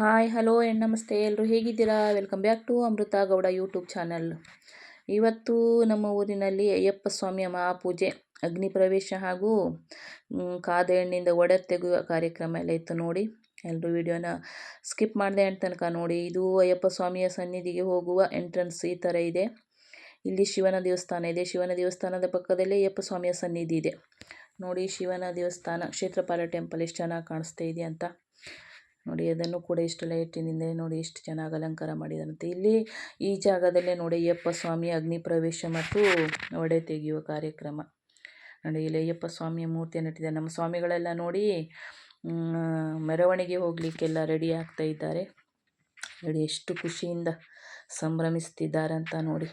Hi hello and ನಮಸ್ತೆ. ಎಲ್ಲರೂ ಹೇಗಿದ್ದೀರಾ? Welcome back to Amrutha Gowda YouTube channel ಇವತ್ತು ನಮ್ಮ ಊರಿನಲ್ಲಿ ಅಯ್ಯಪ್ಪ ಸ್ವಾಮಿಯ ಮಹಾಪೂಜೆ, ಅಗ್ನಿ ಪ್ರವೇಶ ಹಾಗೂ ಕಾದ ಎಣ್ಣೆಯಿಂದ ಒಡೆ ತೆಗೆಯುವ ಕಾರ್ಯಕ್ರಮ ಎಲ್ಲ ಇತ್ತು ನೋಡಿ. ಎಲ್ಲರೂ ವಿಡಿಯೋನ ಸ್ಕಿಪ್ ಮಾಡಿದೆ ಅಂತ ತನಕ ನೋಡಿ. ಇದು ಅಯ್ಯಪ್ಪ ಸ್ವಾಮಿಯ ಸನ್ನಿಧಿಗೆ ಹೋಗುವ ಎಂಟ್ರೆನ್ಸ್ ಈ ಥರ ಇದೆ. ಇಲ್ಲಿ ಶಿವನ ದೇವಸ್ಥಾನ ಇದೆ. ಶಿವನ ದೇವಸ್ಥಾನದ ಪಕ್ಕದಲ್ಲಿ ಅಯ್ಯಪ್ಪ ಸ್ವಾಮಿಯ ಸನ್ನಿಧಿ ಇದೆ. ನೋಡಿ ಶಿವನ ದೇವಸ್ಥಾನ, ಕ್ಷೇತ್ರಪಾಲ ಟೆಂಪಲ್ ಎಷ್ಟು ಚೆನ್ನಾಗಿ ಕಾಣಿಸ್ತಾ ಇದೆ ಅಂತ. ನೋಡಿ, ಅದನ್ನು ಕೂಡ ಇಷ್ಟು ಲೈಟಿನಿಂದ ನೋಡಿ ಎಷ್ಟು ಚೆನ್ನಾಗಿ ಅಲಂಕಾರ ಮಾಡಿದಂತೆ. ಇಲ್ಲಿ ಈ ಜಾಗದಲ್ಲೇ ನೋಡಿ, ಅಯ್ಯಪ್ಪ ಸ್ವಾಮಿ ಅಗ್ನಿ ಪ್ರವೇಶ ಮತ್ತು ಒಡೆ ತೆಗೆಯುವ ಕಾರ್ಯಕ್ರಮ. ನೋಡಿ, ಇಲ್ಲಿ ಅಯ್ಯಪ್ಪ ಸ್ವಾಮಿಯ ಮೂರ್ತಿಯನ್ನು ಇಟ್ಟಿದ್ದಾರೆ. ನಮ್ಮ ಸ್ವಾಮಿಗಳೆಲ್ಲ ನೋಡಿ ಮೆರವಣಿಗೆ ಹೋಗಲಿಕ್ಕೆಲ್ಲ ರೆಡಿ ಆಗ್ತಾ ಇದ್ದಾರೆ. ನೋಡಿ, ಎಷ್ಟು ಖುಷಿಯಿಂದ ಸಂಭ್ರಮಿಸ್ತಿದ್ದಾರೆ ಅಂತ ನೋಡಿ.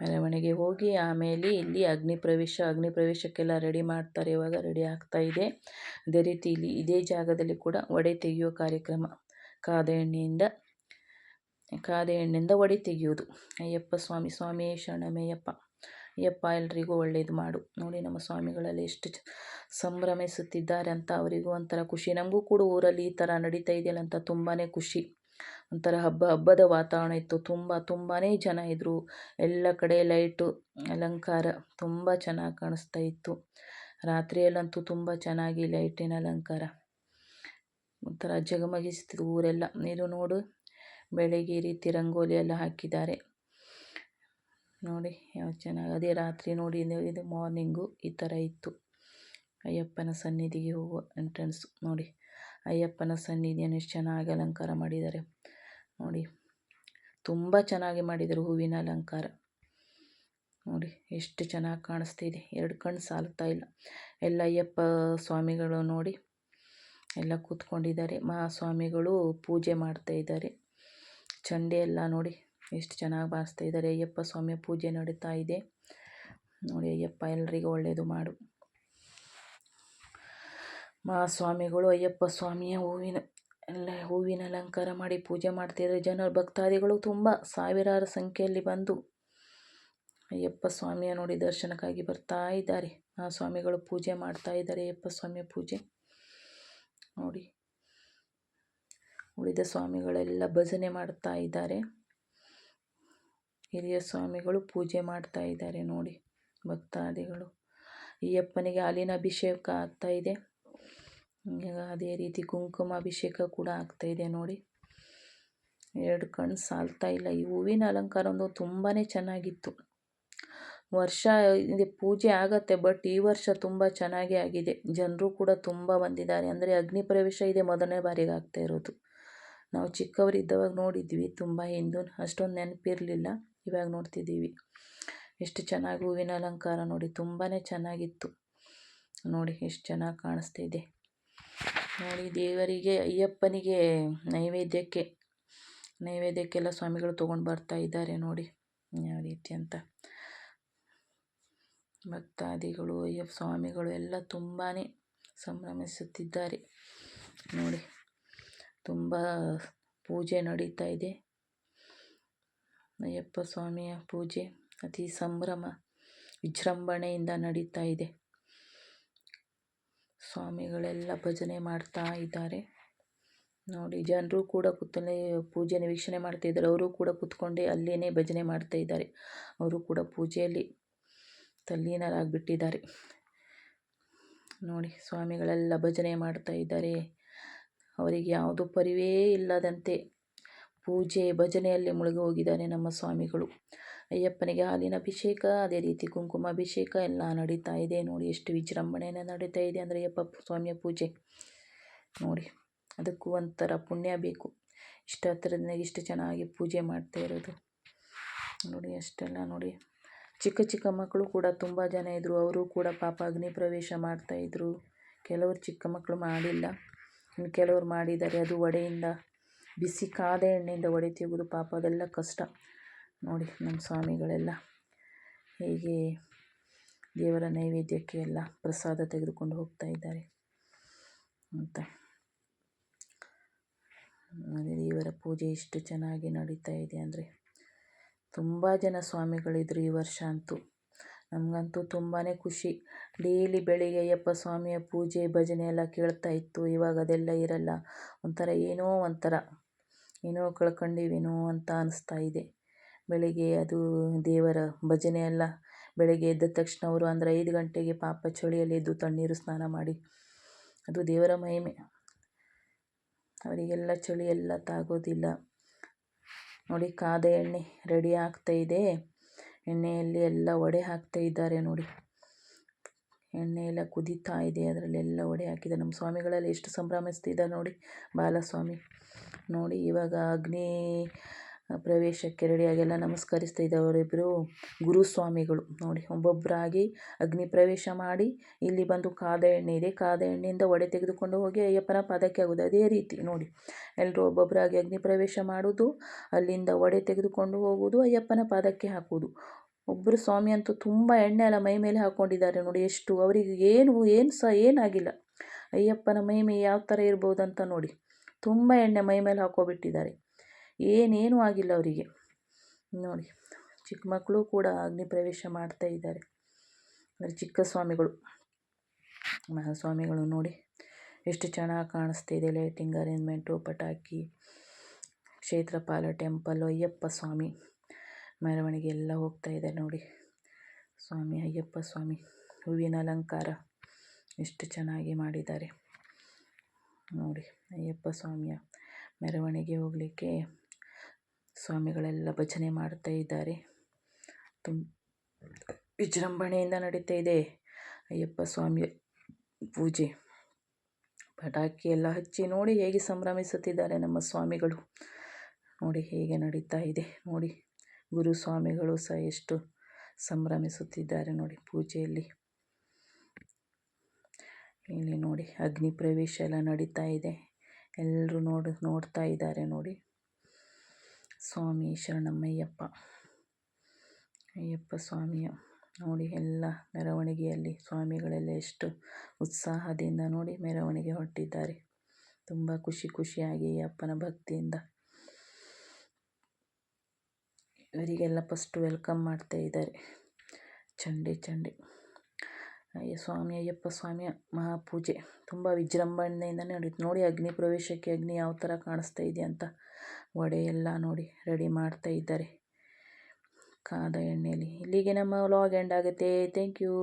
ಮೆರವಣಿಗೆ ಹೋಗಿ ಆಮೇಲೆ ಇಲ್ಲಿ ಅಗ್ನಿ ಪ್ರವೇಶ, ಅಗ್ನಿ ಪ್ರವೇಶಕ್ಕೆಲ್ಲ ರೆಡಿ ಮಾಡ್ತಾರೆ, ಇವಾಗ ರೆಡಿ ಆಗ್ತಾ ಇದೆ. ಅದೇ ರೀತಿ ಇಲ್ಲಿ ಇದೇ ಜಾಗದಲ್ಲಿ ಕೂಡ ಒಡೆ ತೆಗೆಯುವ ಕಾರ್ಯಕ್ರಮ. ಕಾದ ಎಣ್ಣೆಯಿಂದ ಕಾದ ಎಣ್ಣೆಯಿಂದ ಒಡೆ ತೆಗೆಯೋದು ಅಯ್ಯಪ್ಪ ಸ್ವಾಮಿ ಸ್ವಾಮಿ ಶರಣಮಯ್ಯಪ್ಪ ಅಯ್ಯಪ್ಪ, ಎಲ್ರಿಗೂ ಒಳ್ಳೇದು ಮಾಡು. ನೋಡಿ ನಮ್ಮ ಸ್ವಾಮಿಗಳಲ್ಲಿ ಎಷ್ಟು ಸಂಭ್ರಮಿಸುತ್ತಿದ್ದಾರೆ ಅಂತ ಅವರಿಗೂ ಒಂಥರ ಖುಷಿ. ನಮಗೂ ಕೂಡ ಊರಲ್ಲಿ ಈ ಥರ ನಡೀತಾ ಇದೆಯಲ್ಲ ಅಂತ ತುಂಬಾ ಖುಷಿ. ಒಂಥರ ಹಬ್ಬ ಹಬ್ಬದ ವಾತಾವರಣ ಇತ್ತು. ತುಂಬ ತುಂಬಾ ಜನ ಇದ್ದರು ಎಲ್ಲ ಕಡೆ ಲೈಟು, ಅಲಂಕಾರ ತುಂಬ ಚೆನ್ನಾಗಿ ಕಾಣಿಸ್ತಾ ಇತ್ತು. ರಾತ್ರಿಯಲ್ಲಂತೂ ತುಂಬ ಚೆನ್ನಾಗಿ ಲೈಟಿನ ಅಲಂಕಾರ. ಒಂಥರ ಜಗಮಗಿಸ್ತಿತ್ತು ಊರೆಲ್ಲ. ನೀರು ನೋಡು, ಬೆಳಗ್ಗೆ ಈ ರೀತಿ ರಂಗೋಲಿ ಎಲ್ಲ ಹಾಕಿದ್ದಾರೆ. ನೋಡಿ, ಯಾವ ಚೆನ್ನಾಗಿ, ಅದೇ ರಾತ್ರಿ ನೋಡಿ, ಇದು ಇದು ಮಾರ್ನಿಂಗು ಈ ಥರ ಇತ್ತು. ಅಯ್ಯಪ್ಪನ ಸನ್ನಿಧಿಗೆ ಹೋಗುವ ಎಂಟ್ರೆನ್ಸು ನೋಡಿ, ಅಯ್ಯಪ್ಪನ ಸನ್ನಿಧಿಯನ್ನು ಎಷ್ಟು ಚೆನ್ನಾಗಿ ಅಲಂಕಾರ ಮಾಡಿದ್ದಾರೆ. ನೋಡಿ. ತುಂಬ ಚೆನ್ನಾಗಿ ಮಾಡಿದರು ಹೂವಿನ ಅಲಂಕಾರ. ನೋಡಿ, ಎಷ್ಟು ಚೆನ್ನಾಗಿ ಕಾಣಿಸ್ತಿದೆ ಎರಡು ಕಣ್ಣು ಸಾಲ್ತಾ ಇಲ್ಲ. ಎಲ್ಲ ಅಯ್ಯಪ್ಪ ಸ್ವಾಮಿಗಳು ನೋಡಿ, ಎಲ್ಲ ಕೂತ್ಕೊಂಡಿದ್ದಾರೆ. ಮಹಾಸ್ವಾಮಿಗಳು ಪೂಜೆ ಮಾಡ್ತಾ ಇದ್ದಾರೆ. ಚಂಡೆ ಎಲ್ಲ ನೋಡಿ, ಎಷ್ಟು ಚೆನ್ನಾಗಿ ಬಾರಿಸ್ತಾ ಇದ್ದಾರೆ. ಅಯ್ಯಪ್ಪ ಸ್ವಾಮಿಯ ಪೂಜೆ ನಡೀತಾ ಇದೆ. ನೋಡಿ, ಅಯ್ಯಪ್ಪ ಎಲ್ಲರಿಗೂ ಒಳ್ಳೆಯದು ಮಾಡು. ಮಹಾಸ್ವಾಮಿಗಳು ಅಯ್ಯಪ್ಪ ಸ್ವಾಮಿಯ ಹೂವಿನ ಎಲ್ಲ ಹೂವಿನ ಅಲಂಕಾರ ಮಾಡಿ ಪೂಜೆ ಮಾಡ್ತಿದ್ದರು ಜನರು, ಭಕ್ತಾದಿಗಳು ತುಂಬ ಸಾವಿರಾರು ಸಂಖ್ಯೆಯಲ್ಲಿ ಬಂದು, ಅಯ್ಯಪ್ಪ ಸ್ವಾಮಿಯ ನೋಡಿ ದರ್ಶನಕ್ಕಾಗಿ ಬರ್ತಾ ಇದ್ದಾರೆ. ಆ ಸ್ವಾಮಿಗಳು ಪೂಜೆ ಮಾಡ್ತಾ ಇದ್ದಾರೆ. ಅಯ್ಯಪ್ಪ ಸ್ವಾಮಿಯ ಪೂಜೆ ನೋಡಿ. ಉಳಿದ ಸ್ವಾಮಿಗಳೆಲ್ಲ ಭಜನೆ ಮಾಡ್ತಾ ಇದ್ದಾರೆ. ಹಿರಿಯ ಸ್ವಾಮಿಗಳು ಪೂಜೆ ಮಾಡ್ತಾ ಇದ್ದಾರೆ ನೋಡಿ ಭಕ್ತಾದಿಗಳು. ಅಯ್ಯಪ್ಪನಿಗೆ ಹಾಲಿನ ಅಭಿಷೇಕ ಆಗ್ತಾ ಇದೆ. ಈಗ ಅದೇ ರೀತಿ ಕುಂಕುಮ ಅಭಿಷೇಕ ಕೂಡ ಆಗ್ತಾ ಇದೆ ನೋಡಿ. ಎರಡು ಕಣ್ಣು ಸಾಲ್ತಾ ಇಲ್ಲ. ಈ ಹೂವಿನ ಅಲಂಕಾರ ಒಂದು ತುಂಬಾ ಚೆನ್ನಾಗಿತ್ತು. ವರ್ಷ ಇದೆ, ಪೂಜೆ ಆಗತ್ತೆ, ಬಟ್ ಈ ವರ್ಷ ತುಂಬ ಚೆನ್ನಾಗೇ ಆಗಿದೆ. ಜನರು ಕೂಡ ತುಂಬ ಬಂದಿದ್ದಾರೆ. ಅಂದರೆ ಅಗ್ನಿ ಪ್ರವೇಶ ಇದೆ ಮೊದಲನೇ ಬಾರಿಗೆ ಆಗ್ತಾ ಇರೋದು. ನಾವು ಚಿಕ್ಕವರಿದ್ದವಾಗ ನೋಡಿದ್ವಿ, ತುಂಬ ಹಿಂದೂ, ಅಷ್ಟೊಂದು ನೆನಪಿರಲಿಲ್ಲ. ಇವಾಗ ನೋಡ್ತಿದ್ದೀವಿ. ಎಷ್ಟು ಚೆನ್ನಾಗಿ ಹೂವಿನ ಅಲಂಕಾರ ನೋಡಿ ತುಂಬಾ ಚೆನ್ನಾಗಿತ್ತು. ನೋಡಿ, ಎಷ್ಟು ಚೆನ್ನಾಗಿ ಕಾಣಿಸ್ತಾ ಇದೆ ನೋಡಿ ದೇವರಿಗೆ, ಅಯ್ಯಪ್ಪನಿಗೆ ನೈವೇದ್ಯಕ್ಕೆ, ನೈವೇದ್ಯಕ್ಕೆಲ್ಲ ಸ್ವಾಮಿಗಳು ತೊಗೊಂಡು ಬರ್ತಾ ಇದ್ದಾರೆ ನೋಡಿ ಯಾವ ರೀತಿ ಅಂತ. ಭಕ್ತಾದಿಗಳು, ಅಯ್ಯಪ್ಪ ಸ್ವಾಮಿಗಳು ಎಲ್ಲ ತುಂಬಾ ಸಂಭ್ರಮಿಸುತ್ತಿದ್ದಾರೆ ನೋಡಿ. ತುಂಬ ಪೂಜೆ ನಡೀತಾ ಇದೆ. ಅಯ್ಯಪ್ಪ ಸ್ವಾಮಿಯ ಪೂಜೆ ಅತಿ ಸಂಭ್ರಮ ವಿಜೃಂಭಣೆಯಿಂದ ನಡೀತಾ ಇದೆ. ಸ್ವಾಮಿಗಳೆಲ್ಲ ಭಜನೆ ಮಾಡ್ತಾ ಇದ್ದಾರೆ. ನೋಡಿ, ಜನರು ಕೂಡ ಕೂತಲ್ಲೇ ಪೂಜೆ ವೀಕ್ಷಣೆ ಮಾಡ್ತಾ ಇದ್ದಾರೆ. ಅವರು ಕೂಡ ಕೂತ್ಕೊಂಡೆ ಅಲ್ಲೇ ಭಜನೆ ಮಾಡ್ತಾ ಇದ್ದಾರೆ. ಅವರು ಕೂಡ ಪೂಜೆಯಲ್ಲಿ ತಲ್ಲೀನರಾಗಿಬಿಟ್ಟಿದ್ದಾರೆ. ನೋಡಿ, ಸ್ವಾಮಿಗಳೆಲ್ಲ ಭಜನೆ ಮಾಡ್ತಾ ಇದ್ದಾರೆ. ಅವರಿಗೆ ಯಾವುದು ಪರಿವೇ ಇಲ್ಲದಂತೆ ಪೂಜೆ, ಭಜನೆಯಲ್ಲಿ ಮುಳುಗಿ ಹೋಗಿದ್ದಾರೆ ನಮ್ಮ ಸ್ವಾಮಿಗಳು. ಅಯ್ಯಪ್ಪನಿಗೆ ಹಾಲಿನ ಅಭಿಷೇಕ, ಅದೇ ರೀತಿ ಕುಂಕುಮ ಅಭಿಷೇಕ ಎಲ್ಲ ನಡೀತಾ ಇದೆ. ನೋಡಿ, ಎಷ್ಟು ವಿಜೃಂಭಣೆಯನ್ನು ನಡೀತಾ ಇದೆ ಅಂದರೆ ಅಯ್ಯಪ್ಪ ಸ್ವಾಮಿಯ ಪೂಜೆ. ನೋಡಿ, ಅದಕ್ಕೂ ಒಂಥರ ಪುಣ್ಯ ಬೇಕು. ಇಷ್ಟು ಹತ್ತಿರದಿಂದ ಇಷ್ಟು ಚೆನ್ನಾಗಿ ಪೂಜೆ ಮಾಡ್ತಾ ಇರೋದು. ನೋಡಿ, ಅಷ್ಟೆಲ್ಲ ನೋಡಿ. ಚಿಕ್ಕ ಚಿಕ್ಕ ಮಕ್ಕಳು ಕೂಡ ತುಂಬ ಜನ ಇದ್ದರು ಅವರು ಕೂಡ ಪಾಪ ಅಗ್ನಿ ಪ್ರವೇಶ ಮಾಡ್ತಾಯಿದ್ರು ಕೆಲವರು ಚಿಕ್ಕ ಮಕ್ಕಳು ಮಾಡಿಲ್ಲ. ಇನ್ನು ಕೆಲವರು ಮಾಡಿದ್ದಾರೆ ಅದು ಒಡೆಯಿಂದ. ಬಿಸಿ ಕಾದ ಎಣ್ಣೆಯಿಂದ ಒಡೆ ತೆಗೆದು ಪಾಪ ಅದೆಲ್ಲ ಕಷ್ಟ. ನೋಡಿ ನಮ್ಮ ಸ್ವಾಮಿಗಳೆಲ್ಲ ಹೀಗೆ ದೇವರ ನೈವೇದ್ಯಕ್ಕೆ ಎಲ್ಲ ಪ್ರಸಾದ ತೆಗೆದುಕೊಂಡು ಹೋಗ್ತಾ ಇದ್ದಾರೆ. ಅಂತ ದೇವರ ಪೂಜೆ ಇಷ್ಟು ಚೆನ್ನಾಗಿ ನಡೀತಾ ಇದೆ ಅಂದರೆ ತುಂಬ ಜನ ಸ್ವಾಮಿಗಳಿದ್ರು ಈ ವರ್ಷ ಅಂತೂ. ನಮಗಂತೂ ತುಂಬಾ ಖುಷಿ. ಡೈಲಿ ಬೆಳಿಗ್ಗೆ ಅಯ್ಯಪ್ಪ ಸ್ವಾಮಿಯ ಪೂಜೆ ಭಜನೆ ಎಲ್ಲ ಕೇಳ್ತಾ ಇತ್ತು. ಇವಾಗ ಅದೆಲ್ಲ ಇರಲ್ಲ. ಒಂಥರ ಏನೋ ಒಂಥರ. ಏನೋ ಕಳ್ಕೊಂಡಿವೇನೋ ಅಂತ ಅನಿಸ್ತಾ ಇದೆ. ಬೆಳಗ್ಗೆ ಅದು ದೇವರ ಭಜನೆ ಎಲ್ಲ ಬೆಳಗ್ಗೆ ಎದ್ದ ತಕ್ಷಣ ಅವರು ಅಂದರೆ ಐದು ಗಂಟೆಗೆ ಪಾಪ ಚಳಿಯಲ್ಲಿ ಎದ್ದು ತಣ್ಣೀರು ಸ್ನಾನ ಮಾಡಿ, ಅದು ದೇವರ ಮಹಿಮೆ. ಅವರಿಗೆಲ್ಲ ಚಳಿ ಎಲ್ಲ ತಾಗೋದಿಲ್ಲ. ನೋಡಿ ಕಾದ ಎಣ್ಣೆ ರೆಡಿ ಆಗ್ತಾ ಇದೆ. ಎಣ್ಣೆಯಲ್ಲಿ ಎಲ್ಲ ಒಡೆ ಹಾಕ್ತಾ ಇದ್ದಾರೆ ನೋಡಿ. ಎಣ್ಣೆ ಎಲ್ಲ ಕುದೀತಾ ಇದೆ. ಅದರಲ್ಲೆಲ್ಲ ಒಡೆ ಹಾಕಿದ್ದಾರೆ. ನಮ್ಮ ಸ್ವಾಮಿಗಳೆಲ್ಲ ಎಷ್ಟು ಸಂಭ್ರಮಿಸ್ತಿದ್ದಾರೆ ನೋಡಿ ಬಾಲಸ್ವಾಮಿ. ನೋಡಿ ಇವಾಗ ಅಗ್ನಿ ಪ್ರವೇಶಕ್ಕೆ ರೆಡಿಯಾಗೆಲ್ಲ ನಮಸ್ಕರಿಸ್ತಾ ಇದ್ದವರಿಬ್ಬರು ಗುರುಸ್ವಾಮಿಗಳು ನೋಡಿ, ಒಬ್ಬೊಬ್ಬರಾಗಿ ಅಗ್ನಿ ಪ್ರವೇಶ ಮಾಡಿ ಇಲ್ಲಿ ಬಂದು ಕಾದ ಎಣ್ಣೆ ಇದೆ. ಕಾದ ಎಣ್ಣೆಯಿಂದ ಒಡೆ ತೆಗೆದುಕೊಂಡು ಹೋಗಿ ಅಯ್ಯಪ್ಪನ ಪಾದಕ್ಕೆ ಆಗೋದು ಅದೇ ರೀತಿ ನೋಡಿ ಎಲ್ಲರೂ ಒಬ್ಬೊಬ್ಬರಾಗಿ ಅಗ್ನಿ ಪ್ರವೇಶ ಮಾಡೋದು ಅಲ್ಲಿಂದ ಒಡೆ ತೆಗೆದುಕೊಂಡು ಹೋಗುವುದು, ಅಯ್ಯಪ್ಪನ ಪಾದಕ್ಕೆ ಹಾಕುವುದು. ಒಬ್ಬರು ಸ್ವಾಮಿ ಅಂತೂ ತುಂಬ ಎಣ್ಣೆ ಎಲ್ಲ ಮೈ ಮೇಲೆ ಹಾಕ್ಕೊಂಡಿದ್ದಾರೆ ನೋಡಿ, ಎಷ್ಟು, ಅವರಿಗೆ ಏನು ಏನು ಸಹ ಏನಾಗಿಲ್ಲ. ಅಯ್ಯಪ್ಪನ ಮಹಿಮೆ ಯಾವ ಥರ ಇರ್ಬೋದಂತ ನೋಡಿ. ತುಂಬ ಎಣ್ಣೆ ಮೈ ಮೇಲೆ ಹಾಕೋಬಿಟ್ಟಿದ್ದಾರೆ ಏನೇನೂ ಆಗಿಲ್ಲ ಅವರಿಗೆ. ನೋಡಿ, ಚಿಕ್ಕ ಮಕ್ಕಳು ಕೂಡ ಅಗ್ನಿ ಪ್ರವೇಶ ಮಾಡ್ತಾ ಇದ್ದಾರೆ. ಅಂದರೆ ಚಿಕ್ಕ ಸ್ವಾಮಿಗಳು. ಮಹಾಸ್ವಾಮಿಗಳು ನೋಡಿ, ಎಷ್ಟು ಚೆನ್ನಾಗಿ ಕಾಣಿಸ್ತಾ ಇದೆ ಲೈಟಿಂಗ್ ಅರೇಂಜ್ಮೆಂಟು ಪಟಾಕಿ ಕ್ಷೇತ್ರಪಾಲ ಟೆಂಪಲ್ ಅಯ್ಯಪ್ಪ ಸ್ವಾಮಿ. ಮೆರವಣಿಗೆ ಎಲ್ಲ ಹೋಗ್ತಾ ಇದೆ ನೋಡಿ. ಸ್ವಾಮಿ, ಅಯ್ಯಪ್ಪ ಸ್ವಾಮಿ, ಹೂವಿನ ಅಲಂಕಾರ. ಎಷ್ಟು ಚೆನ್ನಾಗಿ ಮಾಡಿದ್ದಾರೆ. ನೋಡಿ, ಅಯ್ಯಪ್ಪ ಸ್ವಾಮಿಯ ಮೆರವಣಿಗೆ ಹೋಗಲಿಕ್ಕೆ ಸ್ವಾಮಿಗಳೆಲ್ಲ ಭಜನೆ ಮಾಡ್ತಾ ಇದ್ದಾರೆ. ತುಂಬ ವಿಜೃಂಭಣೆಯಿಂದ ನಡೀತಾ ಇದೆ ಅಯ್ಯಪ್ಪ ಸ್ವಾಮಿಯ ಪೂಜೆ. ಪಟಾಕಿ ಎಲ್ಲ ಹಚ್ಚಿ ನೋಡಿ ಹೇಗೆ ಸಂಭ್ರಮಿಸುತ್ತಿದ್ದಾರೆ ನಮ್ಮ ಸ್ವಾಮಿಗಳು. ನೋಡಿ ಹೇಗೆ ನಡೀತಾ ಇದೆ. ನೋಡಿ, ಗುರು ಸ್ವಾಮಿಗಳು ಸಹ ಎಷ್ಟು ಸಂಭ್ರಮಿಸುತ್ತಿದ್ದಾರೆ ನೋಡಿ ಪೂಜೆಯಲ್ಲಿ. ಇಲ್ಲಿ ನೋಡಿ ಅಗ್ನಿ ಪ್ರವೇಶ ಎಲ್ಲ ನಡೀತಾ ಇದೆ. ಎಲ್ಲರೂ ನೋಡ್, ನೋಡ್ತಾ ಇದ್ದಾರೆ ನೋಡಿ. ಸ್ವಾಮಿ ಶರಣಮ್ಮಯ್ಯಪ್ಪ. ಅಯ್ಯಪ್ಪ ಸ್ವಾಮಿಯ. ನೋಡಿ ಎಲ್ಲ ಮೆರವಣಿಗೆಯಲ್ಲಿ ಸ್ವಾಮಿಗಳೆಲ್ಲ ಎಷ್ಟು ಉತ್ಸಾಹದಿಂದ ನೋಡಿ ಮೆರವಣಿಗೆ ಹೊರಟಿದ್ದಾರೆ. ತುಂಬ ಖುಷಿ ಖುಷಿಯಾಗಿ ಅಪ್ಪನ ಭಕ್ತಿಯಿಂದ. ಇವರಿಗೆಲ್ಲ ಫಸ್ಟ್ ವೆಲ್ಕಮ್ ಮಾಡ್ತಾ ಇದ್ದಾರೆ. ಚಂಡೆ ಚಂಡೆ. ಅಯ್ಯ ಸ್ವಾಮಿ, ಅಯ್ಯಪ್ಪ ಸ್ವಾಮಿಯ ಮಹಾಪೂಜೆ. ತುಂಬ ವಿಜೃಂಭಣೆಯಿಂದ ನಡೀತು ನೋಡಿ ಅಗ್ನಿ ಪ್ರವೇಶಕ್ಕೆ ಅಗ್ನಿ ಯಾವ ಥರ ಕಾಣಿಸ್ತಾ ಇದೆ ಅಂತ. ವಡೆ ಎಲ್ಲ ನೋಡಿ ರೆಡಿ ಮಾಡ್ತಾ ಇದ್ದಾರೆ. ಕಾದ ಎಣ್ಣೆಯಲ್ಲಿ ಇಲ್ಲಿಗೆ ನಮ್ಮ ವ್ಲಾಗ್ ಎಂಡ್ ಆಗುತ್ತೆ. Thank you